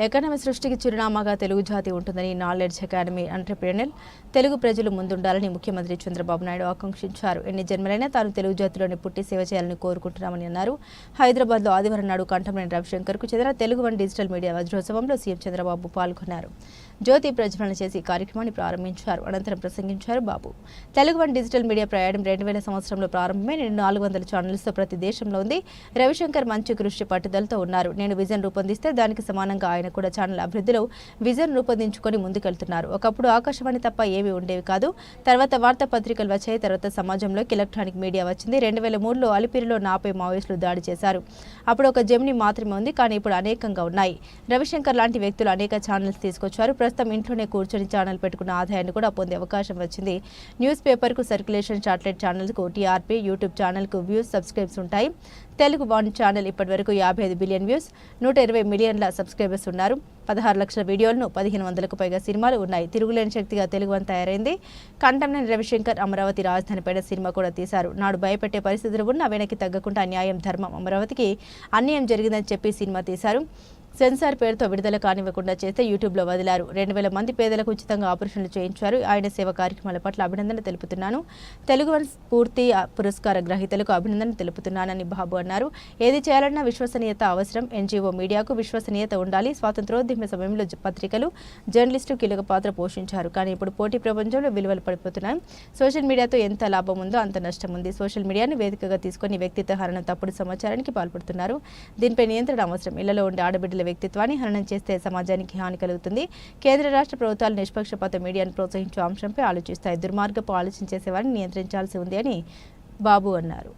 Economy సృష్టికి చిరునామాగా తెలుగు జాతి ఉంటుందని నాలెడ్జ్ అకాడమీ ఎంటర్ప్రీనర్ తెలుగు ప్రజలు ముందుండాలని ముఖ్యమంత్రి చంద్రబాబు నాయుడు ఆకాంక్షించారు. ఎన్ని జన్మలైనా తాను తెలుగు జాతిలోని పుట్టి సేవ చేయాలని కోరుకుంటున్నామని అన్నారు. హైదరాబాద్లో ఆదివారం నాడు కంఠమనేని రవిశంకర్కు చెందిన తెలుగు వన్ డిజిటల్ మీడియా వజ్రోత్సవంలో సీఎం చంద్రబాబు పాల్గొన్నారు. జ్యోతి ప్రజ్వలన చేసి కార్యక్రమాన్ని ప్రారంభించారు. అనంతరం ప్రసంగించారు Babu. Telugu one digital media ప్రయాణం రెండు వేల సంవత్సరంలో ప్రారంభమే నేను నాలుగు వందల ఛానల్స్తో ప్రతి దేశంలో ఉంది. రవిశంకర్ మంచి కృషి పట్టుదలతో ఉన్నారు. నేను విజన్ రూపొందిస్తే దానికి సమానంగా ఆయన కూడా ఛానల్ అభివృద్ధిలో విజన్ రూపొందించుకొని ముందుకెళ్తున్నారు. ఒకప్పుడు ఆకాశవాణి తప్ప ఏవి ఉండేవి కాదు. తర్వాత వార్తాపత్రికలు వచ్చాయి. తర్వాత సమాజంలోకి ఎలక్ట్రానిక్ మీడియా వచ్చింది. రెండు వేల మూడులో అలిపిరిలో నాపై మావోయిస్టులు దాడి చేశారు. అప్పుడు ఒక జమిని మాత్రమే ఉంది. కానీ ఇప్పుడు అనేకంగా ఉన్నాయి. రవిశంకర్ లాంటి వ్యక్తులు అనేక ఛానల్స్ తీసుకొచ్చారు. ప్రస్తుతం ఇంట్లోనే కూర్చొని ఛానల్ పెట్టుకున్న ఆదాయాన్ని కూడా పొందే అవకాశం వచ్చింది. న్యూస్ పేపర్కు సర్క్యులేషన్ శాటిలైట్ ఛానల్కు టీఆర్పీ యూట్యూబ్ ఛానల్కు వ్యూస్ సబ్స్క్రైబ్స్ ఉంటాయి. తెలుగు వన్ ఛానల్ ఇప్పటివరకు యాభై ఐదు బిలియన్ వ్యూస్ నూట ఇరవై మిలియన్ల సబ్స్క్రైబర్స్ ఉన్నారు పదహారు లక్షల వీడియోలను పదిహేను వందలకు పైగా సినిమాలు ఉన్నాయి. తిరుగులేని శక్తిగా తెలుగు వన్ తయారైంది. కంటంనేని రవిశంకర్ అమరావతి రాజధానిపైన సినిమా కూడా తీశారు. నాడు భయపెట్టే పరిస్థితులు ఉన్నా వెనక్కి తగ్గకుండా న్యాయం ధర్మం అమరావతికి అన్యాయం జరిగిందని చెప్పి సినిమా తీశారు. సెన్సార్ పేరుతో విడుదల కానివ్వకుండా చేస్తే యూట్యూబ్లో వదిలారు. రెండు వేల మంది పేదలకు ఉచితంగా ఆపరేషన్లు చేయించారు. ఆయన సేవ కార్యక్రమాల పట్ల అభినందన తెలుపుతున్నాను. తెలుగు వన్ పూర్తి పురస్కార గ్రహీతలకు అభినందన తెలుపుతున్నానని బాబు అన్నారు. ఏది చేయాలన్నా విశ్వసనీయత అవసరం. ఎన్జీఓ మీడియాకు విశ్వసనీయత ఉండాలి. స్వాతంత్రోద్యమ సమయంలో పత్రికలు జర్నలిస్టు కీలక పాత్ర పోషించారు. కానీ ఇప్పుడు పోటీ ప్రపంచంలో విలువలు పడిపోతున్నాయి. సోషల్ మీడియాతో ఎంత లాభం ఉందో అంత నష్టం ఉంది. సోషల్ మీడియాను వేదికగా తీసుకొని వ్యక్తిత్వ హరణ తప్పుడు సమాచారానికి పాల్పడుతున్నారు. దీనిపై నియంత్రణ అవసరం. ఇళ్ళలో ఉండే ఆడబిడ్డల వ్యక్తిత్వాన్ని హరణం చేస్తే సమాజానికి హాని కలుగుతుంది. కేంద్ర రాష్ట్ర ప్రభుత్వాలు నిష్పక్షపాత మీడియాను ప్రోత్సహించే అంశంపై ఆలోచిస్తాయి. దుర్మార్గపు ఆలోచన చేసేవారిని నియంత్రించాల్సి ఉంది అని బాబు అన్నారు.